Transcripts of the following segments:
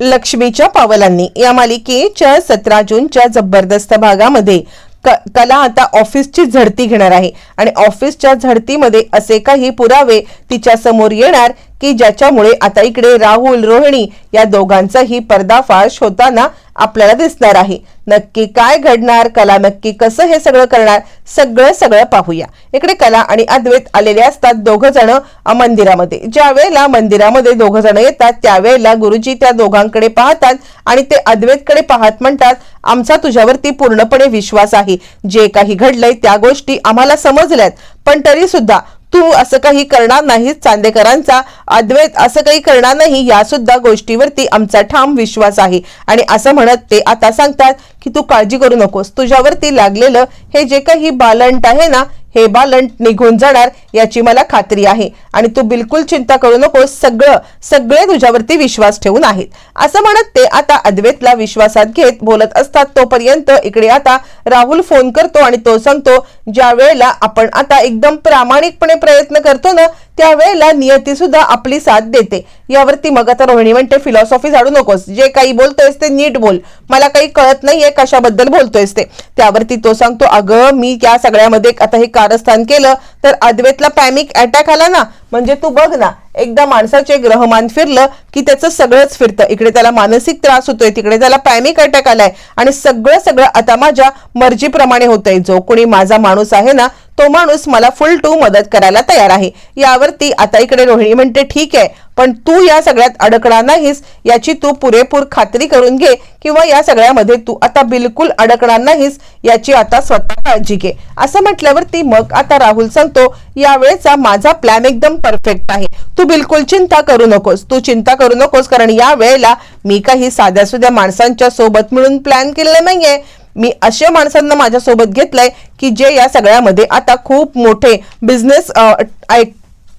लक्ष्मीच्या पावलांनी या मालिकेच्या सतरा जूनच्या जबरदस्त भागामध्ये क- कला आता ऑफिसची झडती घेणार आहे. आणि ऑफिसच्या झडतीमध्ये असे काही पुरावे तिच्या समोर येणार की ज्याच्यामुळे आता इकडे राहुल रोहिणी या दोघांचाही पर्दाफाश होताना आपल्याला दिसणार आहे. नक्की काय घडणार कला नक्की कसं हे सगळं करणार सगळं सगळं पाहूया. इकडे कला आणि अद्वैत आलेले असतात दोघ जण मंदिरामध्ये. ज्या वेळेला मंदिरामध्ये दोघ जण येतात त्यावेळेला गुरुजी त्या दोघांकडे पाहतात आणि ते अद्वैतकडे पाहत म्हणतात आमचा तुझ्यावरती पूर्णपणे विश्वास आहे. जे काही घडलंय त्या गोष्टी आम्हाला समजल्यात. पण तरी सुद्धा तू असं काही करणार नाहीस चांदेकरांचा अद्वैत असं काही करणार नाही या सुद्धा गोष्टीवरती आमचा ठाम विश्वास आहे. आणि असं म्हणत ते आता सांगतात की तू काळजी करू नकोस. तुझ्यावरती लागलेलं हे जे काही बालंट आहे ना हे बालंट निघून जाणार याची मला खात्री आहे. आणि तू बिलकुल चिंता करू नकोस. सगळं सगळे तुझ्यावरती विश्वास ठेवून आहेत. असं म्हणत ते आता अद्वैतला विश्वासात घेत बोलत असतात. तोपर्यंत इकडे आता राहुल फोन करतो आणि तो सांगतो ज्या वेळेला आपण आता एकदम प्रामाणिकपणे प्रयत्न करतो ना त्यावेळेला नियती सुद्धा आपली साथ देते. यावरती मग आता रोहिणी म्हणते फिलॉसॉफी झाडू नकोस. जे काही बोलतोयस ते नीट बोल. मला काही कळत नाहीये कशाबद्दल बोलतोयस ते. त्यावरती तो सांगतो अगं मी या सगळ्यामध्ये आता हे कारस्थान केलं तर अद्वैतला पॅनिक अटॅक आला ना म्हणजे तू बघ ना एकदा माणसाचे ग्रहमान फिरलं की त्याचं सगळंच फिरतं. इकडे त्याला मानसिक त्रास होतोय तिकडे त्याला पॅनिक अटॅक आलाय. आणि सगळं सगळं आता माझ्या मर्जीप्रमाणे होतंय. जो कोणी माझा माणूस आहे ना तो माणूस मला फुल टू मदत करायला तयार आहे. यावरती आता इकडे रोहिणी म्हणते ठीक आहे पण तू या सगळ्यात अडकणार नाहीस. याची तू पुरेपूर खात्री करून घे किंवा या सगळ्यामध्ये तू आता बिलकुल अडकणार नाहीस. याची आता स्वतः काळजी घे. असं म्हटल्यावरती मग आता राहुल सांगतो यावेळेचा माझा प्लॅन एकदम परफेक्ट आहे. तू बिलकुल चिंता करू नकोस. तू चिंता करू नकोस कारण या वेळेला मी काही साध्या सुध्या माणसांच्या सोबत मिळून प्लॅन केलेला नाहीये. मी अशा माणसांना माझ्यासोबत घेतलंय की जे या सगळ्यामध्ये आता खूप मोठे बिझनेस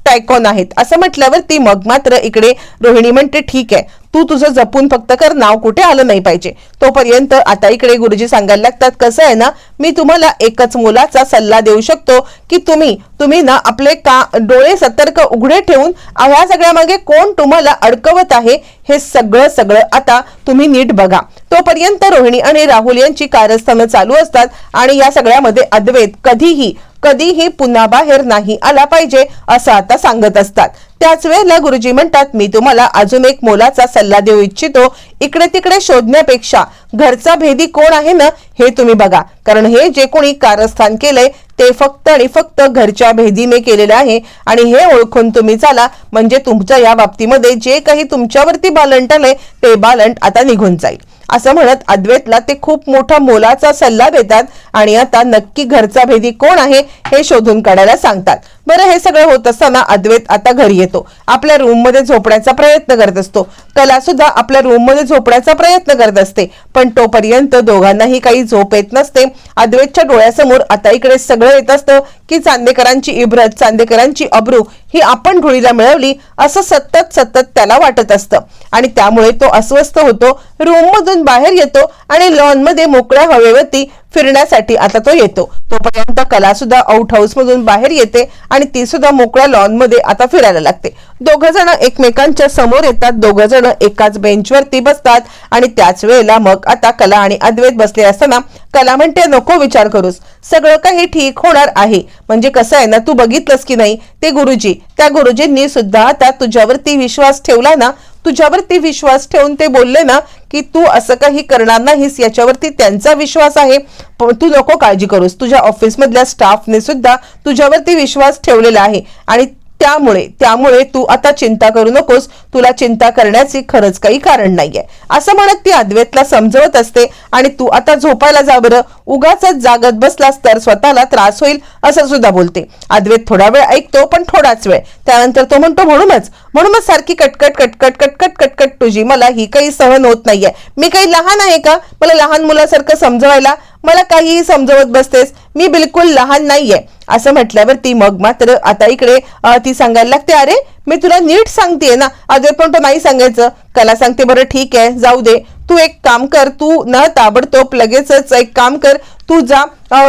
टायकॉन आहेत. असं म्हटल्यावरती मग मात्र इकडे रोहिणी म्हणते ठीक आहे. तू तुझं जपून फक्त कर नाव कुठे आलं नाही पाहिजे. तोपर्यंत आता इकडे गुरुजी सांगायला लागतात कसं आहे ना मी तुम्हाला एकच मुलाचा सल्ला देऊ शकतो की तुम्ही तुम्ही ना आपले का डोळे सतर्क उघडे ठेवून ह्या सगळ्यामागे कोण तुम्हाला अडकवत आहे हे सगळं सगळं आता तुम्ही नीट बघा. तोपर्यंत रोहिणी आणि राहुल यांची कारस्थानं चालू असतात आणि या सगळ्यामध्ये अद्वैत कधीही कधीही पुन्हा बाहेर नाही आला पाहिजे असं आता सांगत असतात. त्याच वेळेला गुरुजी म्हणतात मी तुम्हाला अजून एक मोलाचा सल्ला देऊ इच्छितो. इकडे तिकडे शोधण्यापेक्षा घरचा भेदी कोण आहे ना हे तुम्ही बघा. कारण हे जे कोणी कारस्थान केलंय ते फक्त आणि फक्त घरच्या भेदीने केलेलं आहे. आणि हे ओळखून तुम्ही चाला. म्हणजे तुमच्या या बाबतीमध्ये जे काही तुमच्यावरती बालंट आलंय ते बालंट आता निघून जाईल. असं म्हणत अद्वैतला ते खूप मोठा मोलाचा सल्ला देतात आणि आता नक्की घरचा भेदी कोण आहे हे शोधून काढायला सांगतात. बरं हे सगळं होत असताना अद्वैत आता घरी येतो. आपल्या रूममध्ये झोपण्याचा प्रयत्न करत असतो. कला सुद्धा आपल्या रूममध्ये झोपण्याचा प्रयत्न करत असते. पण तोपर्यंत दोघांनाही काही झोप येत नसते. अद्वैतच्या डोळ्यासमोर आता इकडे सगळं येत असतं की चांदेकरांची इब्रत चांदेकरांची अब्रू ही आपण धुळीला मिळवली असं सतत सतत त्याला वाटत असतं. आणि त्यामुळे तो अस्वस्थ होतो. रूममधून मधून बाहेर येतो आणि लॉनमध्ये मोकळ्या हवेवरती फिरण्यासाठी आता तो येतो. तोपर्यंत कला सुद्धा आउट हाऊस मधून बाहेर येते आणि ती सुद्धा मोकळ्या लॉनमध्ये आता फिरायला लागते. दोघ जण एकमेकांच्या समोर येतात. दोघ जण एकाच बेंचवरती बसतात आणि त्याच वेळेला मग आता कला आणि अद्वैत बसले असताना कला म्हणते नको विचार करूस. सगळं काही ठीक होणार आहे. म्हणजे कसं आहे ना तू बघितलंस की नाही? ते गुरुजी. त्या गुरुजींनी सुद्धा आता तुझ्यावरती विश्वास ठेवला ना तुझ्यावरती विश्वास ठेवून ते बोलले ना की तू असं काही करणार नाहीस याच्यावरती त्यांचा विश्वास आहे. पण तू नको काळजी करूस. तुझ्या ऑफिसमधल्या स्टाफने सुद्धा तुझ्यावरती विश्वास ठेवलेला आहे. आणि त्यामुळे त्यामुळे तू आता चिंता करू नकोस. तुला चिंता करण्याची खरंच काही कारण नाहीये. असं म्हणत ती अद्वैतला समजवत असते आणि तू आता झोपायला जा बरं. उगाच जागत बसलास तर स्वतःला त्रास होईल असं सुद्धा बोलते. अद्वैत थोडा वेळ ऐकतो पण थोडाच वेळ. त्यानंतर तो म्हणतो म्हणूनच म्हणूनच सारखी कटकट कटकट कटकट कटकट तुझी. मला ही काही सहन होत नाहीये. मी काही लहान आहे का? मला लहान मुलासारखं समजवायला मला काहीही समजवत बसतेस. मी बिलकुल लहान नाहीये. असं म्हटल्यावर ती मग मात्र आता इकडे ती सांगायला लागते अरे मी तुला नीट सांगतेय ना अजून पण तो नाही सांगायचं. कला सांगते बरं ठीक आहे जाऊ दे. तू एक काम कर तू न ताबडतोब लगेचच एक काम कर. तू जा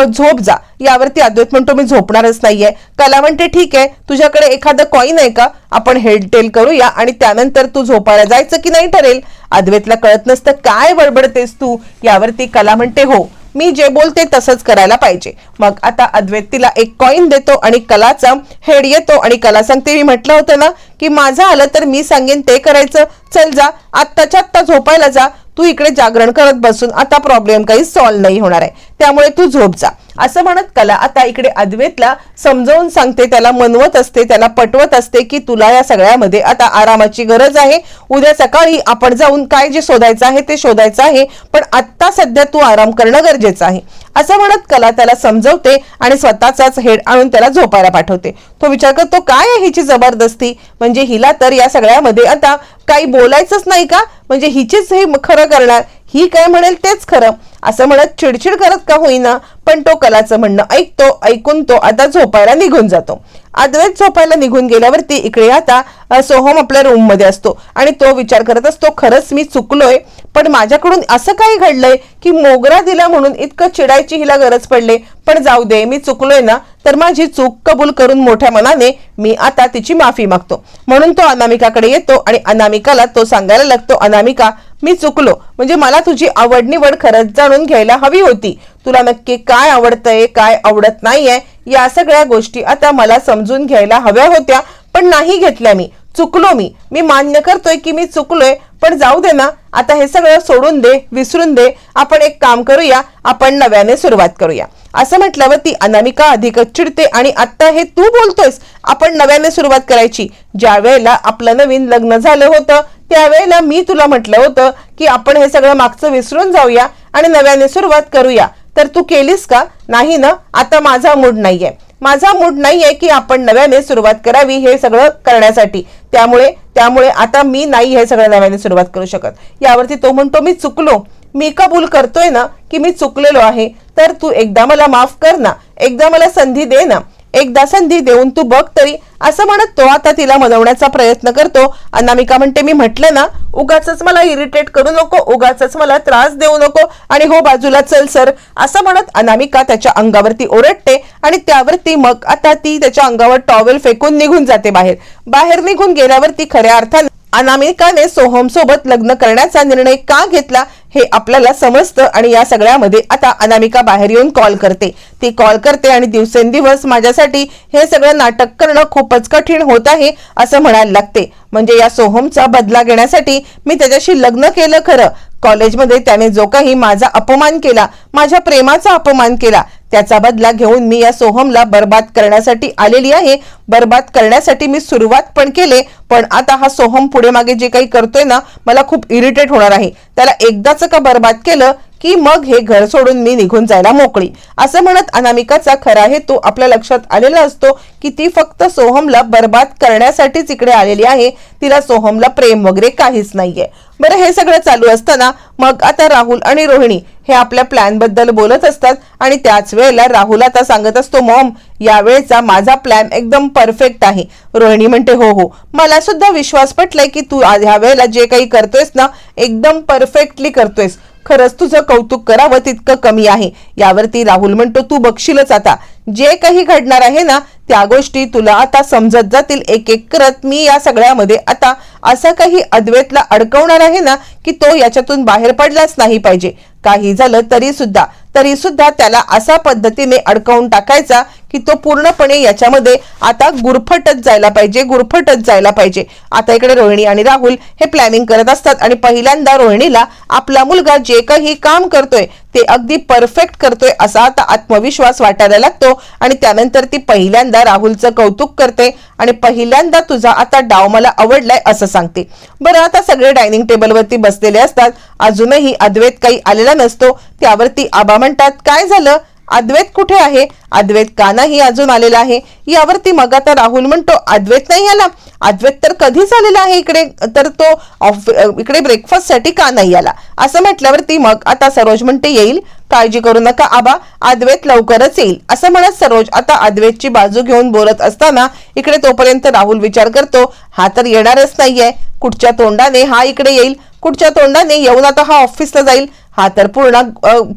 झोप जा. यावरती अद्वैत म्हणतो मी झोपणारच नाहीये. कला म्हणते ठीक आहे तुझ्याकडे एखादं कॉईन आहे का? आपण हेडटेल करूया आणि त्यानंतर तू झोपायला जायचं की नाही ठरेल? अद्वैतला कळत नसतं काय बडबडतेस तू? यावरती कला म्हणते हो. मी जे बोलते तसंच करायला पाहिजे. मग आता अद्वैत तिला एक कॉईन देतो आणि कलाचा हेड येतो आणि कला सांगते मी म्हटलं होतं ना की माझं आलं तर मी सांगेन ते करायचं. चल जा आत्ताच्या आत्ता झोपायला जा. तू इकडे जागरण करत बसून आता प्रॉब्लेम काही सॉल्व्ह नाही होणार आहे. त्यामुळे तू झोप जा. असं म्हणत कला आता इकडे अद्वैतला समजावून सांगते त्याला मनवत असते त्याला पटवत असते की तुला या सगळ्यामध्ये आता आरामाची गरज आहे. उद्या सकाळी आपण जाऊन काय जे शोधायचं आहे ते शोधायचं आहे पण आत्ता सध्या तू आराम करणं गरजेचं आहे. असं म्हणत कला त्याला समजवते आणि स्वतःचाच हेड आणून त्याला झोपायला पाठवते. तो विचार करतो काय आहे हिची जबरदस्ती? म्हणजे हिला तर या सगळ्यामध्ये आता काही बोलायचंच नाही का? म्हणजे हिचीच हे खरं करणार. ही काय म्हणेल तेच खरं. असं म्हणत चिडचिड करत का होईना पण तो कलाचं म्हणणं ऐकतो ऐकून तो आता झोपायला निघून जातो. अद्वैत झोपायला निघून गेल्यावरती इकडे आता सोहम आपल्या रूममध्ये असतो. आणि तो विचार करत असतो खरंच मी चुकलोय पण माझ्याकडून असं काही घडलंय की मोगरा दिला म्हणून इतकं चिडायची हिला गरज पडले. पण जाऊ दे मी चुकलोय ना तर माझी चूक कबूल करून मोठ्या मनाने मी आता तिची माफी मागतो. म्हणून तो अनामिकाकडे येतो आणि अनामिकाला तो सांगायला लागतो अनामिका मी चुकलो. म्हणजे मला तुझी आवड निवड खरंच जाणून घ्यायला हवी होती. तुला नक्की काय आवडतंय काय आवडत नाहीये या सगळ्या गोष्टी आता मला समजून घ्यायला हव्या होत्या पण नाही घेतल्या मी. चुकलो मी. मी मान्य करतोय की मी चुकलोय पण जाऊ दे ना. आता हे सगळं सोडून दे विसरून दे. आपण एक काम करूया आपण नव्याने सुरुवात करूया. असं म्हटल्यावर ती अनामिका अधिकच चिडते आणि आता हे तू बोलतोयस आपण नव्याने सुरुवात करायची. ज्या वेळेला आपलं नवीन लग्न झालं होतं त्यावेळेला मी तुला म्हटलं होतं की आपण हे सगळं मागचं विसरून जाऊया आणि नव्याने सुरुवात करूया. तर तू केलीस का? नाही ना. आता माझा मूड नाहीये. माझा मूड नाहीये की आपण नव्याने सुरुवात करावी हे सगळं करण्यासाठी. त्यामुळे त्यामुळे आता मी नाही हे सगळं नव्याने सुरुवात करू शकत. यावरती तो म्हणतो मी चुकलो. मी कबूल करतोय ना की मी चुकलेलो आहे? तर तू एकदा मला माफ कर ना. एकदा मला संधी दे ना. एकदा संधी देऊन तू बघ तरी असं म्हणत तो आता तिला मनवण्याचा प्रयत्न करतो. अनामिका म्हणते मी म्हटलं ना उगाच मला इरिटेट करू नको उगाच मला त्रास देऊ नको आणि हो बाजूला चल सर असं म्हणत अनामिका त्याच्या अंगावरती ओरडते आणि त्यावरती मग आता ती त्याच्या अंगावर टॉवेल फेकून निघून जाते बाहेर. बाहेर निघून गेल्यावरती खऱ्या अर्थाने अनामिकाने सोहमसोबत लग्न करण्याचा निर्णय का घेतला हे आपल्याला समजतं आणि या सगळ्यामध्ये आता अनामिका बाहेर येऊन कॉल करते. ती कॉल करते आणि दिवसेंदिवस माझ्यासाठी हे सगळं नाटक करणं खूपच कठीण होत आहे असं म्हणायला लागते. म्हणजे या सोहमचा बदला घेण्यासाठी मी त्याच्याशी लग्न केलं खरं कॉलेजमध्ये त्याने जो काही माझा अपमान केला माझ्या प्रेमाचा अपमान केला त्याचा बदला घेऊन मी या सोहमला बर्बाद करण्यासाठी आलेली आहे. बर्बाद करण्यासाठी मी सुरुवात पण केले पण आता हा सोहम पुढे मागे जे काही करतोय ना मला खूप इरिटेट होणार आहे. त्याला एकदाच का बर्बाद केलं की मग हे घर सोडून मी निघून जायला मोकळी? असं म्हणत अनामिकाचा खरा हेतू आपल्या लक्षात आलेला असतो की ती फक्त सोहमला बर्बाद करण्यासाठीच इकडे आलेली आहे. तिला सोहमला प्रेम वगैरे काहीच नाहीये. बरं हे सगळं चालू असताना मग आता राहुल आणि रोहिणी हे आपल्या प्लॅनबद्दल बोलत असतात आणि त्याच वेळेला राहुल आता सांगत असतो मॉम यावेळेचा माझा प्लॅन एकदम परफेक्ट आहे. रोहिणी म्हणते हो हो मला सुद्धा विश्वास पटलाय की तू आज ह्या वेळेला जे काही करतोयस ना एकदम परफेक्टली करतोयस. खरंच तुझं कौतुक करावं तितकं कमी आहे. यावरती राहुल म्हणतो तू बघशीलच आता. जे काही घडणार आहे ना त्या गोष्टी तुला आता समजत जातील. एक एक करत मी या सगळ्यामध्ये आता असं काही अद्वैतला अडकवणार आहे ना की तो याच्यातून बाहेर पडलाच नाही पाहिजे. काही झालं तरी सुद्धा तरी सुद्धा त्याला असा पद्धतीने अडकवून टाकायचा की तो पूर्णपणे याच्यामध्ये आता गुरफटत जायला पाहिजे गुरफटत जायला पाहिजे. आता इकडे रोहिणी आणि राहुल हे प्लॅनिंग करत असतात आणि पहिल्यांदा रोहिणीला आपला मुलगा जे काही काम करतोय ते अगदी परफेक्ट करतोय असा आता आत्मविश्वास वाटायला लागतो आणि त्यानंतर ती पहिल्यांदा राहुलचं कौतुक करते आणि पहिल्यांदा तुझा आता डाव मला आवडलाय असं सांगते. बरं आता सगळे डायनिंग टेबलवरती बसलेले असतात. अजूनही अद्वैत काही आलेला नसतो. त्यावरती आबा म्हणतात काय झालं? अद्वैत कुठे आहे? अद्वैत का नाही अजून आलेला आहे. यावरती मग आता राहुल म्हणतो अद्वैत नाही आला. अद्वैत तर कधीच आलेला आहे इकडे. तर तो ऑफ इकडे ब्रेकफास्टसाठी का नाही आला? असं म्हटल्यावरती मग आता सरोज म्हणते येईल. काळजी करू नका आबा. अद्वैत लवकरच येईल. असं म्हणत सरोज आता अद्वैतची बाजू घेऊन बोलत असताना इकडे तोपर्यंत राहुल विचार करतो हा तर येणारच नाहीये. कुठच्या तोंडाने हा इकडे येईल कुठच्या तोंडाने येऊन आता हा ऑफिसला जाईल हा तर पूर्ण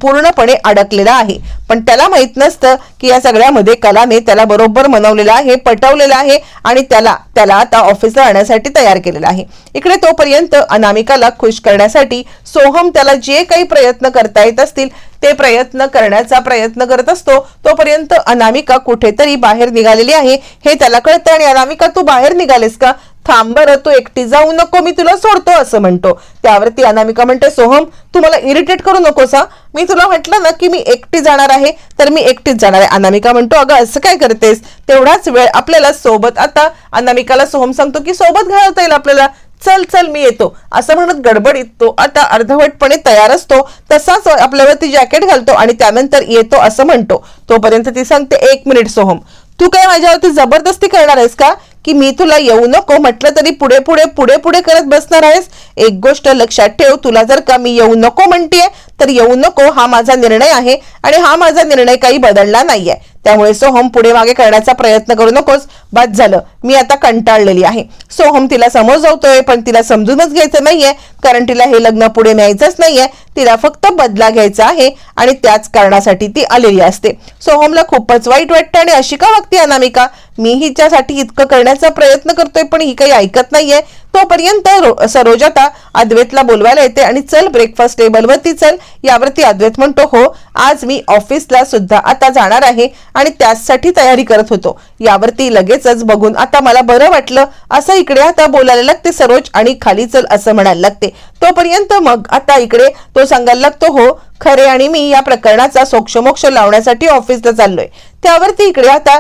पूर्णपणे अडकलेला आहे. पण त्याला माहीत नसतं की या सगळ्यामध्ये कलाने त्याला बरोबर मनवलेलं आहे पटवलेलं आहे आणि त्याला त्याला आता ऑफिसला आणण्यासाठी तयार केलेलं आहे. इकडे तोपर्यंत अनामिकाला खुश करण्यासाठी सोहम त्याला जे काही प्रयत्न करता येत असतील ते प्रयत्न करण्याचा प्रयत्न करत असतो. तोपर्यंत अनामिका कुठेतरी बाहेर निघालेली आहे. हे त्याला कळतं आणि अनामिका तू बाहेर निघालेस का? थांब बरं तू एकटी जाऊ नको मी तुला सोडतो असं म्हणतो. त्यावरती अनामिका म्हणते सोहम तू मला इरिटेट करू नकोस हा. मी तुला म्हटलं ना की मी एकटी जाणार आहे तर मी एकटीच जाणार आहे. अनामिका म्हणतो अगं असं काय करतेस? तेवढाच वेळ आपल्याला सोबत आता. अनामिकाला सोहम सांगतो की सोबत घालता येईल आपल्याला. चल चल मी येतो. असं म्हणत गडबडीत तो आता अर्धवटपणे तयार असतो तसाच आपल्यावरती जॅकेट घालतो आणि त्यानंतर येतो असं म्हणतो. तोपर्यंत ती सांगते एक मिनिट सोहम. तू काय माझ्यावरती जबरदस्ती करणार आहेस का? की मी तुला येऊ नको म्हटलं तरी पुढे पुढे पुढे पुढे करत बसणार आहेस? एक गोष्ट लक्षात ठेव तुला जर का मी येऊ नको म्हणतेय तर येऊ नको हा माझा निर्णय आहे आणि हा माझा निर्णय काही बदलला नाहीये. त्यामुळे सोहम पुढे मागे करण्याचा प्रयत्न करू नकोस. बाद झालं. मी आता कंटाळलेली आहे. सोहम तिला समजवतोय पण तिला समजूनच घ्यायचं नाहीये. कारण तिला हे लग्न पुढे न्यायचंच नाहीये. तिला फक्त बदला घ्यायचा आहे आणि त्याच कारणासाठी ती आलेली असते. सोहमला खूपच वाईट वाटतं आणि अशी का वागते अनामिका? मी हिच्यासाठी इतकं करण्याचा प्रयत्न करतोय पण ही काही ऐकत नाहीये. तोपर्यंत रो- सरोज आता अद्वैतला बोलवायला येते आणि चल ब्रेकफास्ट टेबलवरती चल. यावरती अद्वैत म्हणतो हो आज मी ऑफिसला सुद्धा आता जाणार आहे आणि त्यासाठी तयारी करत होतो. यावरती लगेचच बघून आता मला बरं वाटलं. असं इकडे आता बोलायला लागते सरोज आणि खाली चल असं म्हणायला लागते. तोपर्यंत मग आता इकडे तो सांगायला लागतो हो खरे आणि मी या प्रकरणाचा सोक्षमोक्ष लावण्यासाठी ऑफिसला चाललोय. त्यावरती इकडे आता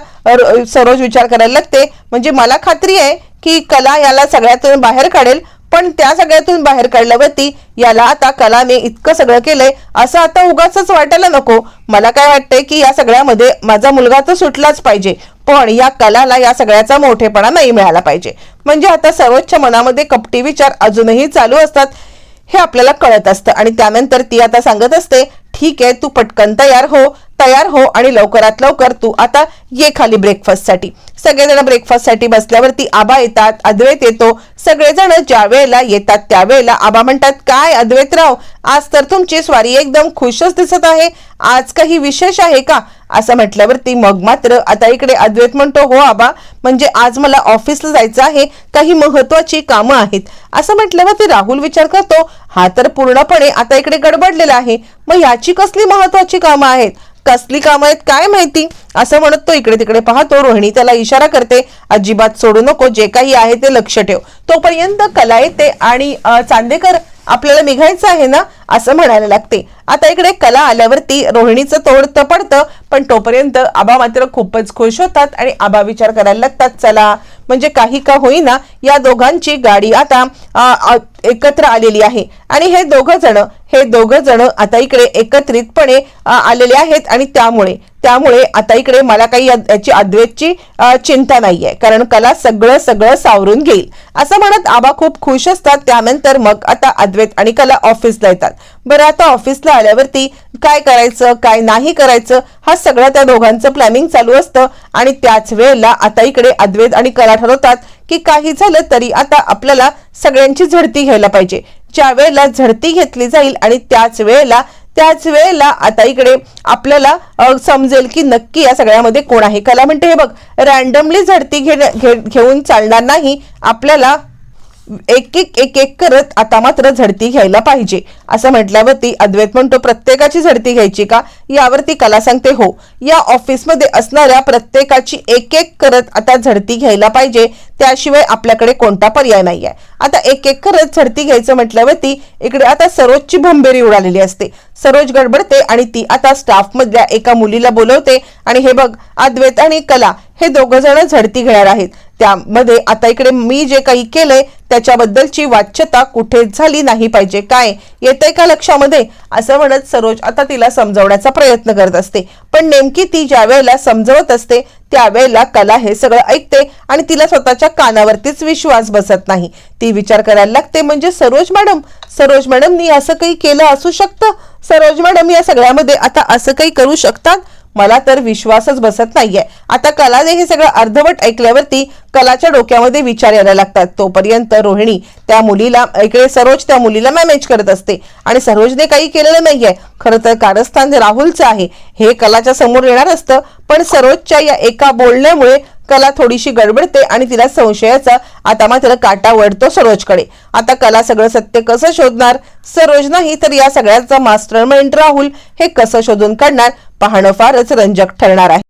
सरोज विचार करायला लागते म्हणजे मला खात्री आहे की कला याला सगळ्यातून बाहेर काढेल पण त्या सगळ्यातून बाहेर काढल्यावरती याला आता कलाने इतकं सगळं केलंय असं आता उगाच वाटायला नको. मला काय वाटतंय की या सगळ्यामध्ये माझा मुलगा तर सुटलाच पाहिजे पण या कलाला या सगळ्याचा मोठेपणा नाही मिळाला पाहिजे. म्हणजे आता सर्वोच्च मनामध्ये कपटी विचार अजूनही चालू असतात हे आपल्याला कळत असतं. आणि त्यानंतर ती आता सांगत असते ठीक आहे तू पटकन तयार हो तयार हो आणि लवकरात लवकर तू आता ये खाली ब्रेकफास्टसाठी सगळेजण ब्रेकफास्टसाठी बसल्यावरती आबा येतात अद्वैत येतो. सगळेजण ज्या वेळेला येतात त्यावेळेला आबा म्हणतात काय अद्वैतराव आज तर तुमची स्वारी एकदम खुशच दिसत आहे. आज काही विशेष आहे का? असं म्हटल्यावरती मग मात्र आता इकडे अद्वैत म्हणतो हो आबा म्हणजे आज मला ऑफिसला जायचं आहे. काही महत्वाची कामं आहेत. असं म्हटल्यावरती राहुल विचार करतो हा तर पूर्णपणे आता इकडे गडबडलेला आहे. मग याची कसली महत्वाची कामं आहेत? कसली कामं आहेत काय माहिती? असं म्हणत तो इकडे तिकडे पाहतो. रोहिणी त्याला इशारा करते अजिबात सोडू नको जे काही आहे ते लक्ष ठेव. तोपर्यंत कला येते आणि चांदेकर आपल्याला निघायचं आहे ना? असं म्हणायला लागते. आता इकडे कला आल्यावरती रोहिणीचं तोड तपडतं पण तोपर्यंत आबा मात्र खूपच खुश होतात आणि आबा विचार करायला लागतात चला म्हणजे काही का होईना या दोघांची गाडी आता एकत्र आलेली आहे. आणि हे दोघं जण हे दोघं जण आता इकडे एकत्रितपणे आलेले आहेत आणि त्यामुळे त्यामुळे आता इकडे मला काही याची अद्वैतची चिंता नाहीये. कारण कला सगळं सगळं सावरून घेईल. असं म्हणत आबा खूप खुश असतात. त्यानंतर मग आता अद्वैत आणि कला ऑफिसला येतात. बरं आता ऑफिसला आल्यावरती काय करायचं काय नाही करायचं हा सगळं त्या दोघांचं प्लॅनिंग चालू असतं. आणि त्याच वेळेला आता इकडे अद्वैत आणि कला ठरवतात की काही झालं तरी आता आपल्याला सगळ्यांची झडती घ्यायला पाहिजे. ज्या वेळेला झडती घेतली जाईल आणि त्याच वेळेला त्याच वेळेला आता इकडे आपल्याला समजेल की नक्की या सगळ्यामध्ये कोण आहे. कला म्हणते हे बघ रॅन्डमली झडती घे- घेऊन चालणार नाही. आपल्याला एक एक एक एक करत आता मात्र झडती घ्यायला पाहिजे. असं म्हटल्यावरती अद्वैत म्हणतो प्रत्येकाची झडती घ्यायची का? यावरती कला सांगते हो या ऑफिसमध्ये असणाऱ्या प्रत्येकाची एक एक करत आता झडती घ्यायला पाहिजे. त्याशिवाय आपल्याकडे कोणता पर्याय नाही आहे आता एक एक करत झडती घ्यायचं म्हटल्यावरती इकडे आता सरोजची भंबेरी उडालेली असते. सरोज गडबडते आणि ती आता स्टाफमधल्या एका मुलीला बोलवते. आणि हे बघ अद्वैत आणि कला हे दोघं जण झडती घेणार आहेत. त्यामध्ये आता इकडे मी जे काही केलंय त्याच्याबद्दलची वाच्यता कुठेच झाली नाही पाहिजे काय? येतंय का लक्षामध्ये? असं म्हणत सरोज आता तिला समजवण्याचा प्रयत्न करत असते. पण नेमकी ती ज्या वेळेला समजवत असते त्यावेळेला कला हे सगळं ऐकते आणि तिला स्वतःच्या कानावरतीच विश्वास बसत नाही. ती विचार करायला लागते म्हणजे सरोज मॅडम सरोज मॅडमनी असं काही केलं असू शकतं? सरोज मॅडम या सगळ्यामध्ये आता असं काही करू शकतात? मला तर विश्वासच बसत नाहीये. आता कलाने हे सगळं अर्धवट ऐकल्यावरती कलाच्या डोक्यामध्ये विचार यायला लागतात. तोपर्यंत रोहिणी त्या मुलीला इकडे सरोज त्या मुलीला मॅनेज करत असते. आणि सरोजने काही केलेलं नाहीये. खरं तर कारस्थान राहुलचं आहे. हे कलाच्या समोर येणार असतं. पण सरोजच्या या एका बोलण्यामुळे कला थोडीशी गडबडते आणि तिला संशयाचा आता मात्र काटा वळतो सरोजकडे. आता कला सगळं सत्य कसं शोधणार? सरोज नाही तर या सगळ्याचा मास्टर माइंड राहुल हे कसं शोधून काढणार? पाहणं फारच रंजक ठरणार आहे.